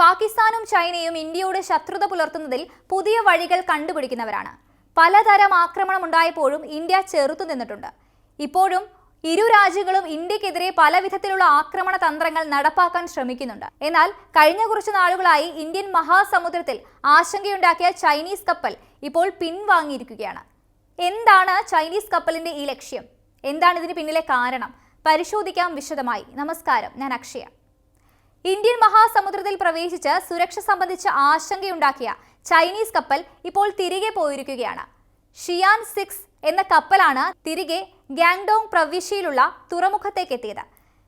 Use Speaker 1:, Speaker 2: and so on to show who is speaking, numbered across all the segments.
Speaker 1: പാകിസ്ഥാനും ചൈനയും ഇന്ത്യയോട് ശത്രുത പുലർത്തുന്നതിൽ പുതിയ വഴികൾ കണ്ടുപിടിക്കുന്നവരാണ്. പലതരം ആക്രമണം ഉണ്ടായപ്പോഴും ഇന്ത്യ ചെറുത്തു നിന്നിട്ടുണ്ട്. ഇപ്പോഴും ഇരു രാജ്യങ്ങളും ഇന്ത്യക്കെതിരെ പല വിധത്തിലുള്ള ആക്രമണ തന്ത്രങ്ങൾ നടപ്പാക്കാൻ ശ്രമിക്കുന്നുണ്ട്. എന്നാൽ കഴിഞ്ഞ കുറച്ചു നാളുകളായി ഇന്ത്യൻ മഹാസമുദ്രത്തിൽ ആശങ്കയുണ്ടാക്കിയ ചൈനീസ് കപ്പൽ ഇപ്പോൾ പിൻവാങ്ങിയിരിക്കുകയാണ്. എന്താണ് ചൈനീസ് കപ്പലിന്റെ ഈ ലക്ഷ്യം? എന്താണ് ഇതിന് പിന്നിലെ കാരണം? പരിശോധിക്കാം വിശദമായി. നമസ്കാരം. ഞാൻ അക്ഷയ. ഇന്ത്യൻ മഹാസമുദ്രത്തിൽ പ്രവേശിച്ച് സുരക്ഷ സംബന്ധിച്ച് ആശങ്കയുണ്ടാക്കിയ ചൈനീസ് കപ്പൽ ഇപ്പോൾ തിരികെ പോയിരിക്കുകയാണ്. ഷിയാൻ സിക്സ് എന്ന കപ്പലാണ് തിരികെ ഗാങ്ഡോങ് പ്രവിശ്യയിലുള്ള തുറമുഖത്തേക്ക് എത്തിയത്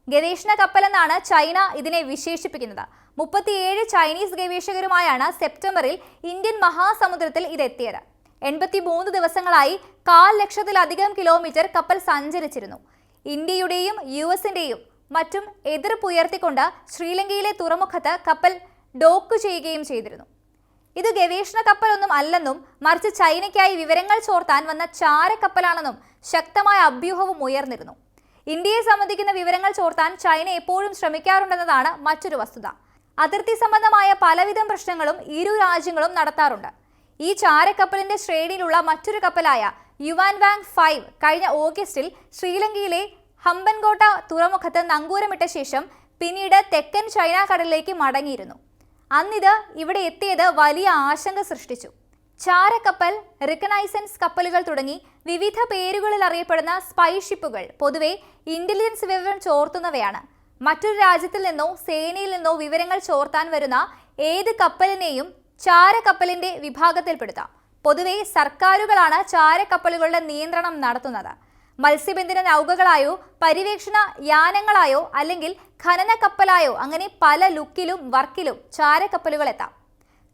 Speaker 1: ഗവേഷണ കപ്പലെന്നാണ് ചൈന ഇതിനെ വിശേഷിപ്പിക്കുന്നത്. മുപ്പത്തിയേഴ് ചൈനീസ് ഗവേഷകരുമായാണ് സെപ്റ്റംബറിൽ ഇന്ത്യൻ മഹാസമുദ്രത്തിൽ ഇതെത്തിയത്. എൺപത്തി മൂന്ന് ദിവസങ്ങളായി കാൽ ലക്ഷത്തിലധികം കിലോമീറ്റർ കപ്പൽ സഞ്ചരിച്ചിരുന്നു. ഇന്ത്യയുടെയും യു എസിന്റെയും മറ്റും എതിർപ്പുയർത്തിക്കൊണ്ട് ശ്രീലങ്കയിലെ തുറമുഖത്ത് കപ്പൽ ഡോക്ക് ചെയ്യുകയും ചെയ്തിരുന്നു. ഇത് ഗവേഷണ കപ്പലൊന്നും അല്ലെന്നും മറിച്ച് ചൈനയ്ക്കായി വിവരങ്ങൾ ചോർത്താൻ വന്ന ചാരക്കപ്പലാണെന്നും ശക്തമായ അഭ്യൂഹവും ഉയർന്നിരുന്നു. ഇന്ത്യയെ സംബന്ധിക്കുന്ന വിവരങ്ങൾ ചോർത്താൻ ചൈന എപ്പോഴും ശ്രമിക്കാറുണ്ടെന്നതാണ് മറ്റൊരു വസ്തുത. അതിർത്തി സംബന്ധമായ പലവിധം പ്രശ്നങ്ങളും ഇരു രാജ്യങ്ങളും നടത്താറുണ്ട്. ഈ ചാരക്കപ്പലിന്റെ ശ്രേണിയിലുള്ള മറ്റൊരു കപ്പലായ യുവാൻ വാങ് ഫൈവ് കഴിഞ്ഞ ഓഗസ്റ്റിൽ ശ്രീലങ്കയിലെ ഹമ്പൻകോട്ട തുറമുഖത്ത് നങ്കൂരമിട്ട ശേഷം പിന്നീട് തെക്കൻ ചൈന കടലിലേക്ക് മടങ്ങിയിരുന്നു. അന്നിത് ഇവിടെ എത്തിയത് വലിയ ആശങ്ക സൃഷ്ടിച്ചു. ചാരക്കപ്പൽ റിക്കനൈസൻസ് കപ്പലുകൾ തുടങ്ങി വിവിധ പേരുകളിൽ അറിയപ്പെടുന്ന സ്പൈ ഷിപ്പുകൾ പൊതുവെ ഇന്റലിജൻസ് വിവരം ചോർത്തുന്നവയാണ്. മറ്റൊരു രാജ്യത്തിൽ നിന്നോ സേനയിൽ നിന്നോ വിവരങ്ങൾ ചോർത്താൻ വരുന്ന ഏത് കപ്പലിനെയും ചാരക്കപ്പലിന്റെ വിഭാഗത്തിൽപ്പെടുത്താം. പൊതുവെ സർക്കാരുകളാണ് ചാരക്കപ്പലുകളുടെ നിയന്ത്രണം നടത്തുന്നത്. മത്സ്യബന്ധന നൗകകളായോ പര്യവേക്ഷണ യാനങ്ങളായോ അല്ലെങ്കിൽ ഖനന കപ്പലായോ അങ്ങനെ പല ലുക്കിലും വർക്കിലും ചാരക്കപ്പലുകൾ എത്താം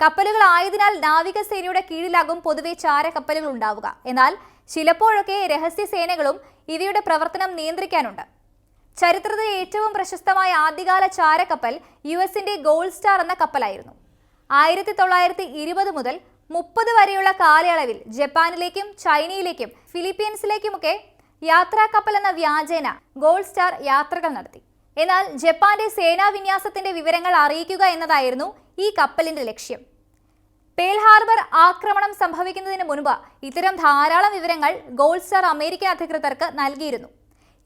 Speaker 1: കപ്പലുകൾ ആയതിനാൽ നാവികസേനയുടെ കീഴിലാകും പൊതുവെ ചാരക്കപ്പലുകൾ ഉണ്ടാവുക. എന്നാൽ ചിലപ്പോഴൊക്കെ രഹസ്യസേനകളും ഇവയുടെ പ്രവർത്തനം നിയന്ത്രിക്കാനുണ്ട്. ചരിത്രത്തിലെ ഏറ്റവും പ്രശസ്തമായ ആദ്യകാല ചാരക്കപ്പൽ യു എസിന്റെ ഗോൾഡ് സ്റ്റാർ എന്ന കപ്പലായിരുന്നു. ആയിരത്തി തൊള്ളായിരത്തി ഇരുപത് മുതൽ മുപ്പത് വരെയുള്ള കാലയളവിൽ ജപ്പാനിലേക്കും ചൈനയിലേക്കും ഫിലിപ്പീൻസിലേക്കുമൊക്കെ യാത്രാ കപ്പൽ എന്ന വ്യാജേന ഗോൾഡ് സ്റ്റാർ യാത്രകൾ നടത്തി. എന്നാൽ ജപ്പാന്റെ സേനാ വിന്യാസത്തിന്റെ വിവരങ്ങൾ അറിയിക്കുക എന്നതായിരുന്നു ഈ കപ്പലിന്റെ ലക്ഷ്യം. പേൽ ഹാർബർ ആക്രമണം സംഭവിക്കുന്നതിന് മുൻപ് ഇത്തരം ധാരാളം വിവരങ്ങൾ ഗോൾഡ് സ്റ്റാർ അമേരിക്കൻ അധികൃതർക്ക് നൽകിയിരുന്നു.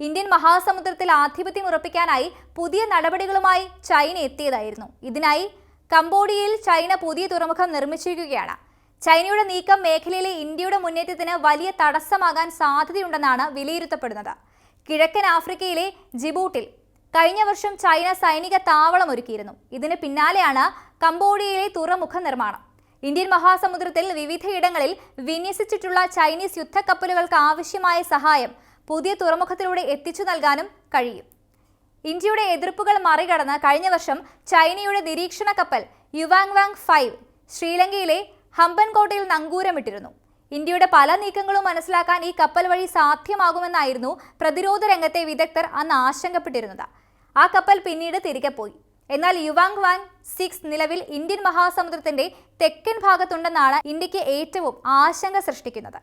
Speaker 1: ഇന്ത്യൻ മഹാസമുദ്രത്തിൽ ആധിപത്യം ഉറപ്പിക്കാനായി പുതിയ നടപടികളുമായി ചൈന എത്തിയതായിരുന്നു. ഇതിനായി കംബോഡിയയിൽ ചൈന പുതിയ തുറമുഖം നിർമ്മിച്ചിരിക്കുകയാണ്. ചൈനയുടെ നീക്കം മേഖലയിലെ ഇന്ത്യയുടെ മുന്നേറ്റത്തിന് വലിയ തടസ്സമാകാൻ സാധ്യതയുണ്ടെന്നാണ് വിലയിരുത്തപ്പെടുന്നത്. കിഴക്കൻ ആഫ്രിക്കയിലെ ജിബൂട്ടിൽ കഴിഞ്ഞ വർഷം ചൈന സൈനിക താവളം ഒരുക്കിയിരുന്നു. ഇതിന് പിന്നാലെയാണ് കംബോഡിയയിലെ തുറമുഖ നിർമ്മാണം. ഇന്ത്യൻ മഹാസമുദ്രത്തിൽ വിവിധയിടങ്ങളിൽ വിന്യസിച്ചിട്ടുള്ള ചൈനീസ് യുദ്ധക്കപ്പലുകൾക്ക് ആവശ്യമായ സഹായം പുതിയ തുറമുഖത്തിലൂടെ എത്തിച്ചു നൽകാനും കഴിയും. ഇന്ത്യയുടെ എതിർപ്പുകൾ മറികടന്ന് കഴിഞ്ഞ വർഷം ചൈനയുടെ നിരീക്ഷണ കപ്പൽ യുവാങ് വാങ് ഫൈവ് ശ്രീലങ്കയിലെ ഹമ്പൻകോട്ടയിൽ നങ്കൂരമിട്ടിരുന്നു. ഇന്ത്യയുടെ പല നീക്കങ്ങളും മനസ്സിലാക്കാൻ ഈ കപ്പൽ വഴി സാധ്യമാകുമെന്നായിരുന്നു പ്രതിരോധ രംഗത്തെ വിദഗ്ധർ അന്ന് ആശങ്കപ്പെട്ടിരുന്നത്. ആ കപ്പൽ പിന്നീട് തിരികെ പോയി. എന്നാൽ യുവാങ് വാങ് സിക്സ് നിലവിൽ ഇന്ത്യൻ മഹാസമുദ്രത്തിന്റെ തെക്കൻ ഭാഗത്തുണ്ടെന്നാണ് ഇന്ത്യയ്ക്ക് ഏറ്റവും ആശങ്ക സൃഷ്ടിക്കുന്നത്.